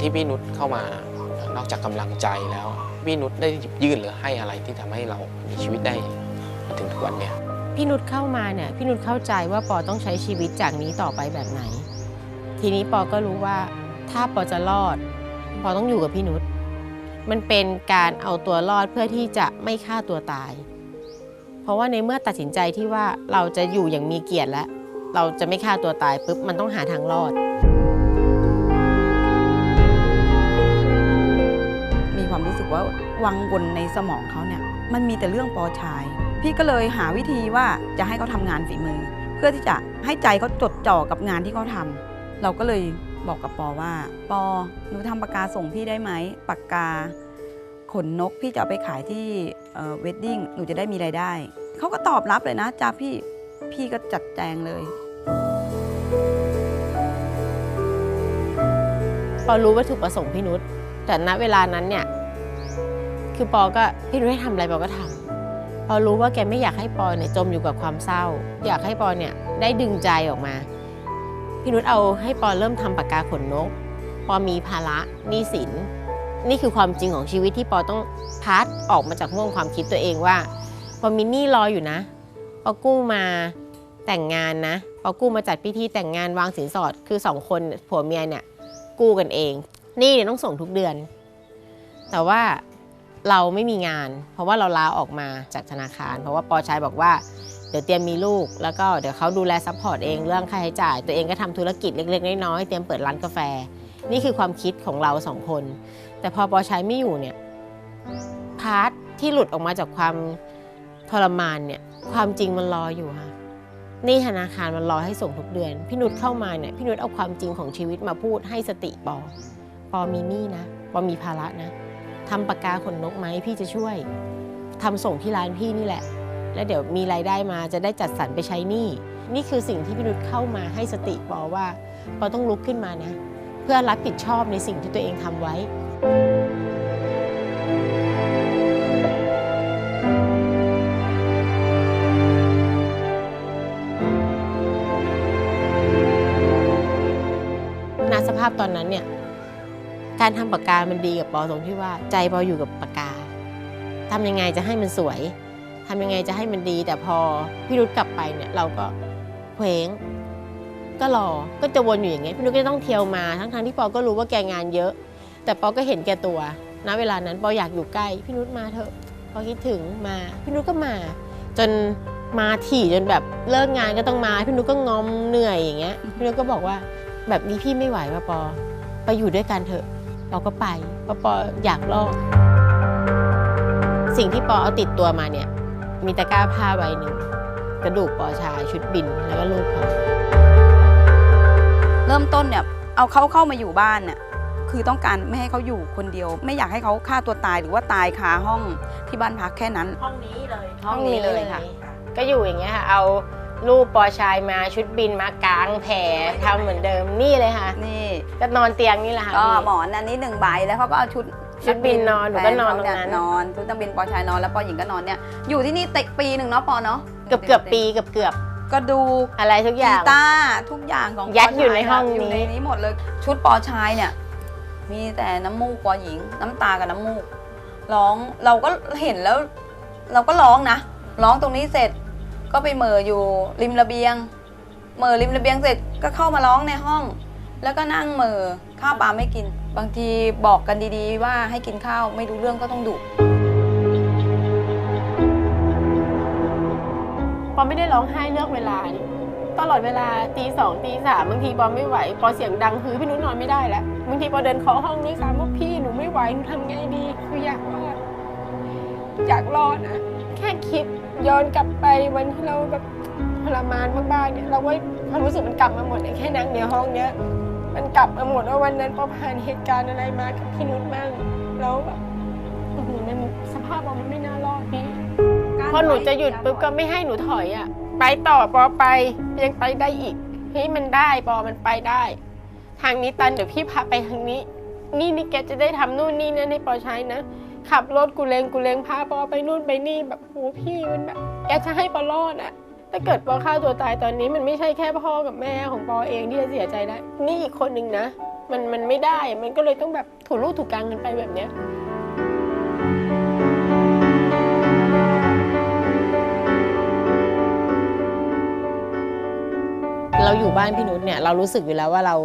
ที่พี่นุชเข้ามานอกจากกำลังใจแล้ว พี่นุชได้หยิบยื่นหรือให้อะไรที่ทำให้เรามีชีวิตได้มาถึงทุกวันเนี้ยพี่นุชเข้ามาเนี่ยพี่นุชเข้าใจว่าปอต้องใช้ชีวิตจากนี้ต่อไปแบบไหน ทีนี้ปอก็รู้ว่าถ้าปอจะรอด ปอต้องอยู่กับพี่นุชมันเป็นการเอาตัวรอดเพื่อที่จะไม่ฆ่าตัวตาย เพราะว่าในเมื่อตัดสินใจที่ว่าเราจะอยู่อย่างมีเกียรติแล้ว เราจะไม่ฆ่าตัวตายปุ๊บมันต้องหาทางรอด วังวนในสมองเขาเนี่ยมันมีแต่เรื่องปอชาย พี่ก็เลยหาวิธีว่าจะให้เขาทำงานฝีมือ เพื่อที่จะให้ใจเขาจดจ่อกับงานที่เขาทำเราก็เลยบอกกับปอว่า ปอหนูทำปากกาส่งพี่ได้ไหมปากกาขนนกพี่จะเอาไปขายที่เวดดิ้งหนูจะได้มีรายได้เขาก็ตอบรับเลยนะจ้าพี่พี่ก็จัดแจงเลยปอรู้วัตถุประสงค์พี่นุชแต่ณเวลานั้นเนี่ย คือปอก็พี่นุชให้ทำอะไรปอก็ทำปอรู้ว่าแกไม่อยากให้ปอเนี่ยจมอยู่กับความเศร้า อยากให้ปอเนี่ยได้ดึงใจออกมา พี่นุชเอาให้ปอเริ่มทำปากกาขนนก ปอมีภาระหนี้สิน นี่คือความจริงของชีวิตที่ปอต้องพัดออกมาจากห่วงความคิดตัวเองว่าปอมีหนี้รออยู่นะปอกู้มาแต่งงานนะปอกู้มาจัดพิธีแต่งงานวางสินสอดคือสองคนผัวเมียเนี่ยกู้กันเองหนี่เนี่ยต้องส่งทุกเดือน แต่ว่า เราไม่มีงาน เพราะว่าเราลาออกมาจากธนาคาร เพราะว่าปอชายบอกว่าเดี๋ยวเตรียมมีลูก แล้วก็เดี๋ยวเขาดูแลซัพพอร์ตเองเรื่องค่าใช้จ่าย ตัวเองก็ทำธุรกิจเล็กๆน้อยๆเตรียมเปิดร้านกาแฟ นี่คือความคิดของเราสองคน แต่พอปอชายไม่อยู่เนี่ยพาร์ทที่หลุดออกมาจากความทรมานเนี่ยความจริงมันรออยู่ค่ะนี่ธนาคารมันรอให้ส่งทุกเดือน พี่นุชเข้ามาเนี่ยพี่นุชเอาความจริงของชีวิตมาพูดให้สติปอ ปอมีหนี้นะ ปอมีภาระนะ ทำปากกาขนนกไหมพี่จะช่วยทำส่งที่ร้านพี่นี่แหละ แล้วเดี๋ยวมีรายได้มาจะได้จัดสรรไปใช้หนี้นี่คือสิ่งที่พี่นุชเข้ามาให้สติปอว่าปอต้องลุกขึ้นมานะ เพื่อรับผิดชอบในสิ่งที่ตัวเองทำไว้ณสภาพตอนนั้นเนี่ย การทำปากกา มันดีกับปอตรงที่ว่าใจปออยู่กับปากกาทำยังไงจะให้มันสวยทำยังไงจะให้มันดี แต่พอพี่รุธกลับไปเนี่ยเราก็เคว้ง ก็รอ ก็จะวนอยู่อย่างเงี้ยพี่นุชก็ต้องเที่ยวมา ทั้งๆที่ปอก็รู้ว่าแกงานเยอะ แต่ปอก็เห็นแกตัว ณ เวลานั้นปออยากอยู่ใกล้ พี่นุชมาเถอะ ปอคิดถึงมา พี่นุชก็มา จนมาถี่จนแบบเลิกงานก็ต้องมา พี่นุชก็งอมเหนื่อยอย่างเงี้ย พี่นุชก็บอกว่าแบบนี้พี่ไม่ไหวว่ะปอ ไปอยู่ด้วยกันเถอะ ปอก็ไปเพราะปออยากลอก สิ่งที่ปอเอาติดตัวมาเนี่ย มีตะกร้าผ้าใบหนึ่ง กระดูกปอชายชุดบินแล้วก็รูปเขาเริ่มต้นเนี่ยเอาเขาเข้ามาอยู่บ้านเนี่ยคือต้องการไม่ให้เขาอยู่คนเดียว ไม่อยากให้เขาฆ่าตัวตายหรือว่าตายคาห้องที่บ้านพักแค่นั้น ห้องนี้เลย ห้องนี้เลยค่ะ ก็อยู่อย่างเงี้ยค่ะเอา รูปปอชายมาชุดบินมากางแผ่ทำเหมือนเดิมนี่เลยค่ะ นี่ก็นอนเตียงนี่แหละค่ะก็พี่หมอนอันนี้หนึ่งใบแล้วเขาก็เอาชุดชุดบินนอนหนูก็นอนตรงนั้นแฟเขาเยนอนชุดนักบินปอชายนอนแล้วปอหญิงก็นอนเนี่ยอยู่ที่นี่ติปีหนึ่งเนาะปอเนาะเกือบเกือบปีเกือบเกือบก็ดูอะไรทุกอกีย่างตาร์ทุกอย่างของยัดปชาอยู่ในห้องอยู่ในนี้นี้หมดเลยชุดปอชายเนี่ย มีแต่น้ำมูกปอหญิง น้ำตากับน้ำมูกร้องเราก็เห็นแล้ว เราก็ร้องนะร้องตรงนี้เสร็จ ก็ไปเหม่ออยู่ริมระเบียงเหม่อริมระเบียงเสร็จก็เข้ามาร้องในห้อง แล้วก็นั่งเหม่อข้าวปลาไม่กิน บางทีบอกกันดีๆ ว่าให้กินข้าวไม่รู้เรื่องก็ต้องดุปอไม่ได้ร้องไห้เลือกเวลานี่ตลอดเวลาตีสองตีสามบางทีปอไม่ไหวปอเสียงดังคือพี่นุ้นนอนไม่ได้แล้วบางทีปอเดินเคาะห้องด้วยซ้ำว่าพี่หนูไม่ไหวหนูทำไงดีคืออยากรอดอยากรอดนะแค่คิด ย้อนกลับไปวันที่เราแบบทรมานมากๆเนี่ยเราว่าความรู้สึกมันกลับมาหมดเลยแค่นั่งในห้องเนี้ยมันกลับมาหมดว่าวันนั้นปอผ่านเหตุการณ์อะไรมากับพี่นุ้นบ้างแล้วแบบอื้อหือมันสภาพปอมันไม่น่ารอดพี่พอหนูจะหยุดปุ๊บก็ไม่ให้หนูถอยอะ ไปต่อปอไปยังไปได้อีกเฮ้ยมันได้ปอมันไปได้ ทางนี้ตันเดี๋ยวพี่พาไปทางนี้ นี่นี่แกจะได้ทำนู่นนี่นั่นให้ปอใช้นะขับรถกูเลงกูเลงพาปอไปนู่นไปนี่แบบโหพี่มันแบบ แกจะให้ปอรอดอะถ้าเกิดปอฆ่าตัวตายตอนนี้มันไม่ใช่แค่พ่อกับแม่ของปอเองที่จะเสียใจได้ นี่อีกคนนึงนะ มันมันไม่ได้มันก็เลยต้องแบบถูรูกถูกกลางกันไปแบบเนี้ยเราอยู่บ้านพี่นุชเนี่ยเรารู้สึกอยู่แล้วว่าเรา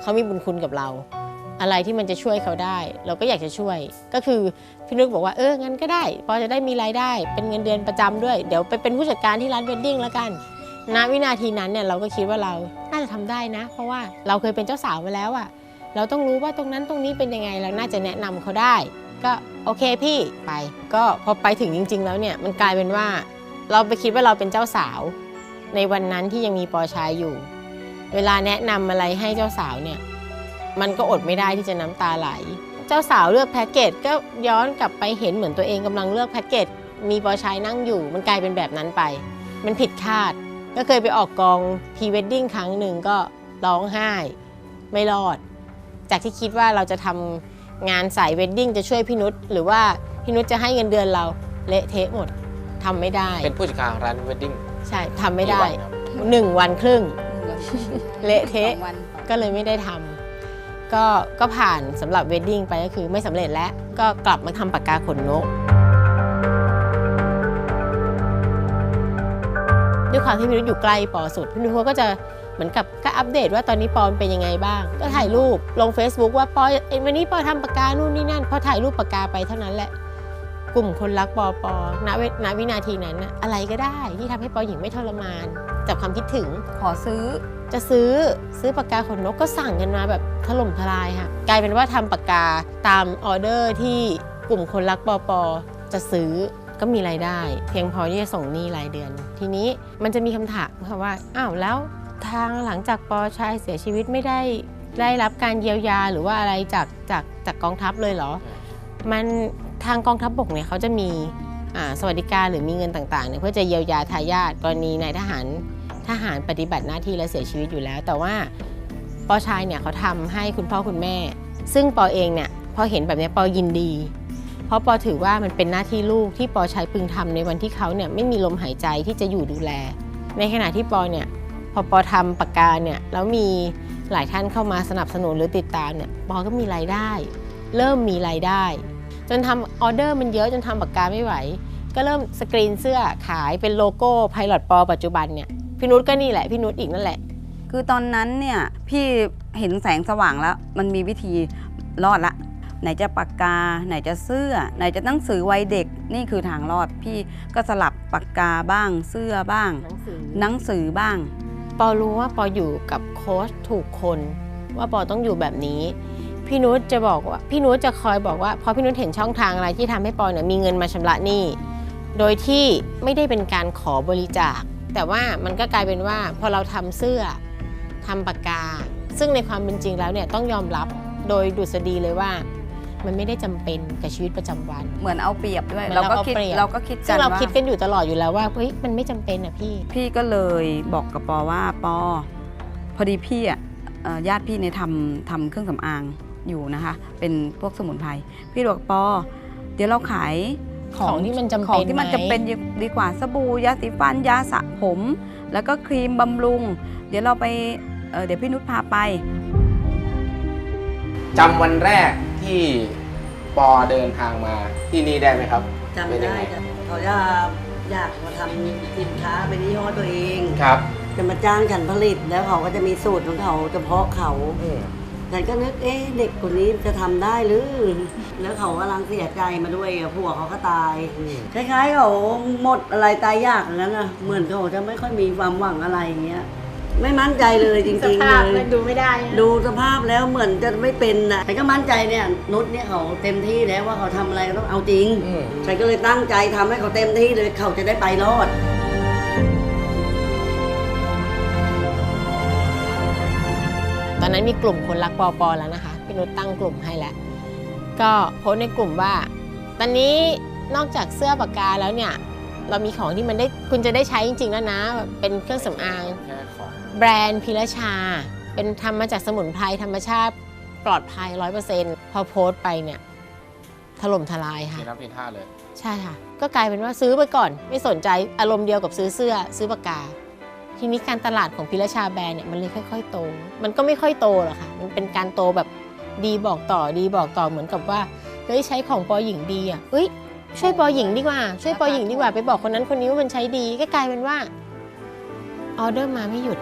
เขามีบุญคุณกับเรา อะไรที่มันจะช่วยเขาได้ เราก็อยากจะช่วย ก็คือพี่นุชบอกว่าเอองั้นก็ได้พอจะได้มีรายได้ เป็นเงินเดือนประจำด้วย เดี๋ยวไปเป็นผู้จัดการที่ร้านเวดดิ้งแล้วกันณวินาทีนั้นเนี่ยเราก็คิดว่าเราน่าจะทำได้นะ เพราะว่าเราเคยเป็นเจ้าสาวมาแล้วอะเราต้องรู้ว่าตรงนั้นตรงนี้เป็นยังไงเราน่าจะแนะนำเขาได้ ก็โอเคพี่ไป ก็พอไปถึงจริง ๆ แล้วเนี่ยมันกลายเป็นว่า เราไปคิดว่าเราเป็นเจ้าสาว ในวันนั้นที่ยังมีปอชายอยู่ เวลาแนะนำอะไรให้เจ้าสาวเนี่ย มันก็อดไม่ได้ที่จะน้ำตาไหล เจ้าสาวเลือกแพ็กเกจก็ย้อนกลับไปเห็นเหมือนตัวเองกำลังเลือกแพ็กเกจมีปอชายนั่งอยู่ มันกลายเป็นแบบนั้นไป มันผิดคาด ก็เคยไปออกกองพรีเวดดิ้งครั้งหนึ่งก็ร้องไห้ ไม่รอด จากที่คิดว่าเราจะทำงานสายเวดดิ้งจะช่วยพี่นุชหรือว่าพี่นุชจะให้เงินเดือนเราเละเทะหมดทำไม่ได้ เป็นผู้จัดการร้านเวดดิ้งใช่ทำไม่ได้กี่วันครับหนึ่งวันครึ่ง เละเทะสองวันก็เลยไม่ได้ทำ ก็ก็ผ่านสำหรับเวดดิ้งไปก็คือไม่สำเร็จแล้วก็กลับมาทำปากกาขนนก ด้วยความที่พี่นุชอยู่ใกล้ปอสุดพี่นุชเขาก็จะเหมือนกับก็อัปเดตว่าตอนนี้ปอเป็นยังไงบ้าง ก็ถ่ายรูปลง Facebook ว่าปอเอ้ยวันนี้ปอทำปากกานู่นนี่นั่นพอถ่ายรูปปากกาไปเท่านั้นแหละ กลุ่มคนรักปอปอณวณวินาทีนั้นน่ะอะไรก็ได้ที่ทำให้ปอหญิงไม่ทรมาน จากความคิดถึง ขอซื้อ จะซื้อซื้อปากกาขนนกก็สั่งกันมาแบบถล่มทลายค่ะ กลายเป็นว่าทำปากกาตามออเดอร์ที่กลุ่มคนรักปอปอจะซื้อก็มีรายได้ เพียงพอที่จะส่งหนี้รายเดือน ทีนี้มันจะมีคำถามค่ะว่าอ้าวแล้วทางหลังจากปอชายเสียชีวิตไม่ได้ได้รับการเยียวยาหรือว่าอะไรจากจากจากกองทัพเลยเหรอ มันทางกองทัพบกเนี่ยเขาจะมีอ่า สวัสดิการหรือมีเงินต่างๆเนี่ยเพื่อจะเยียวยาทายาทกรณีนายทหารทหารปฏิบัติหน้าที่และเสียชีวิตอยู่แล้ว แต่ว่าปอชายเนี่ยเขาทำให้คุณพ่อคุณแม่ ซึ่งปอเองเนี่ยพอเห็นแบบนี้ปอยินดี เพราะปอถือว่ามันเป็นหน้าที่ลูกที่ปอใช้พึงทำในวันที่เขาเนี่ยไม่มีลมหายใจที่จะอยู่ดูแล ในขณะที่ปอเนี่ยพอปอทำปากกาเนี่ยแล้วมีหลายท่านเข้ามาสนับสนุนหรือติดตามเนี่ยปอก็มีรายได้ เริ่มมีรายได้ จนทำออเดอร์มันเยอะจนทำปากกาไม่ไหว ก็เริ่มสกรีนเสื้อขายเป็นโลโก้ไพลอตปอปัจจุบันเนี่ยพี่นุชก็นี่แหละพี่นุชอีกนั่นแหละ คือตอนนั้นเนี่ยพี่เห็นแสงสว่างแล้ว มันมีวิธีรอดละ ไหนจะปากกา ไหนจะเสื้อ ไหนจะหนังสือวัยเด็กนี่คือทางรอด พี่ก็สลับปากกาบ้าง เสื้อบ้าง หนังสือหนังสือบ้าง ปอรู้ว่าปออยู่กับโค้ชถูกคน ว่าปอต้องอยู่แบบนี้ พี่นุชจะบอกว่าพี่นุชจะคอยบอกว่าพอพี่นุชเห็นช่องทางอะไรที่ทำให้ปอเนี่ยมีเงินมาชำระหนี้โดยที่ไม่ได้เป็นการขอบริจาค แต่ว่ามันก็กลายเป็นว่าพอเราทำเสื้อทำปากกา ซึ่งในความเป็นจริงแล้วเนี่ยต้องยอมรับโดยดุษฎีเลยว่า มันไม่ได้จำเป็นกับชีวิตประจำวัน เหมือนเอาเปรียบด้วยเหมือนเราก็เราเอาคิดเปรียบเราก็คิดซึ่กังนเราว่าคิดกันอยู่ตลอดอยู่แล้วว่าเฮ้ยมันไม่จำเป็นอะพี่ พี่ก็เลยบอกกับปอว่าปอพอดีพี่อะเอ่อญาติพี่เนี่ยทำทำเครื่องสำอาง อยู่นะคะ เป็นพวกสมุนไพรพี่บอกปอ เดี๋ยวเราขายของที่มันจำเป็นของที่มันไหม จำเป็นดีกว่าสบู่ยาสีฟันยาสระผม แล้วก็ครีมบำรุง เดี๋ยวเราไปเอ่อเดี๋ยวพี่นุชพาไป จำวันแรกที่ปอเดินทางมาที่นี่ได้ไหมครับจำเป็นยังได้ไงจ้ะเขาจะอยากมาทำสินค้าเป็นยี่ห้อตัวเอง ครับจะมาจ้างฉันผลิตแล้วเขาก็จะมีสูตรของเขาเฉพาะเขา อืม ฉันก็นึกเอ๊ะเด็กคนนี้จะทำได้หรือ แล้วเขากำลังเสียใจมาด้วยอะผัวเขาก็ตายอืมคล้ายๆเขาหมดอะไรตายยากอย่างนั้นนะเหมือนเขาจะไม่ค่อยมีความหวังอะไรอย่างเงี้ยไม่มั่นใจเลยจสริงภาพๆเลมัยนดูไม่ได้อะดูสภาพแล้วเหมือนจะไม่เป็นนะแต่ก็มั่นใจเนี่ยนุชเนี่ยเขาเต็มที่แล้วว่าเขาทำอะไรก็ต้องเอาจริงอืมฉันก็เลยตั้งใจทำให้เขาเต็มที่เลยเขาจะได้ไปรอด ตอนนั้นมีกลุ่มคนรักปอปอแล้วนะคะพี่นุชตั้งกลุ่มให้แล้ว ก็โพสต์ในกลุ่มว่า ตอนนี้นอกจากเสื้อปากกาแล้วเนี่ย เรามีของที่มันได้คุณจะได้ใช้จริง ๆ แล้วนะแบบเป็นเครื่องสำอางแค่ของแบรนด์พิรชา เป็นทำมาจากสมุนไพรธรรมชาติปลอดภัย100%พอโพสต์ไปเนี่ย ถล่มทลายค่ะมีน้ำพิท่าเลย ใช่ค่ะ ก็กลายเป็นว่าซื้อไปก่อน ไม่สนใจอารมณ์เดียวกับซื้อเสื้อ ซื้อปากกา ทีนี้การตลาดของพิรชาแบรนด์เนี่ยมันเลยค่อย ๆ โต มันก็ไม่ค่อยโตหรอกค่ะ มันเป็นการโตแบบดีบอกต่อดีบอกต่อเหมือนกับว่าเฮ้ยใช้ของปอหญิงดีอะเฮ้ยช่วยปอหญิงดีกว่า ช่วยปอหญิงดีกว่าไปบอกคนนั้นคนนี้ว่ามันใช้ดีก็กลายเป็นว่าออเดอร์มาไม่หยุด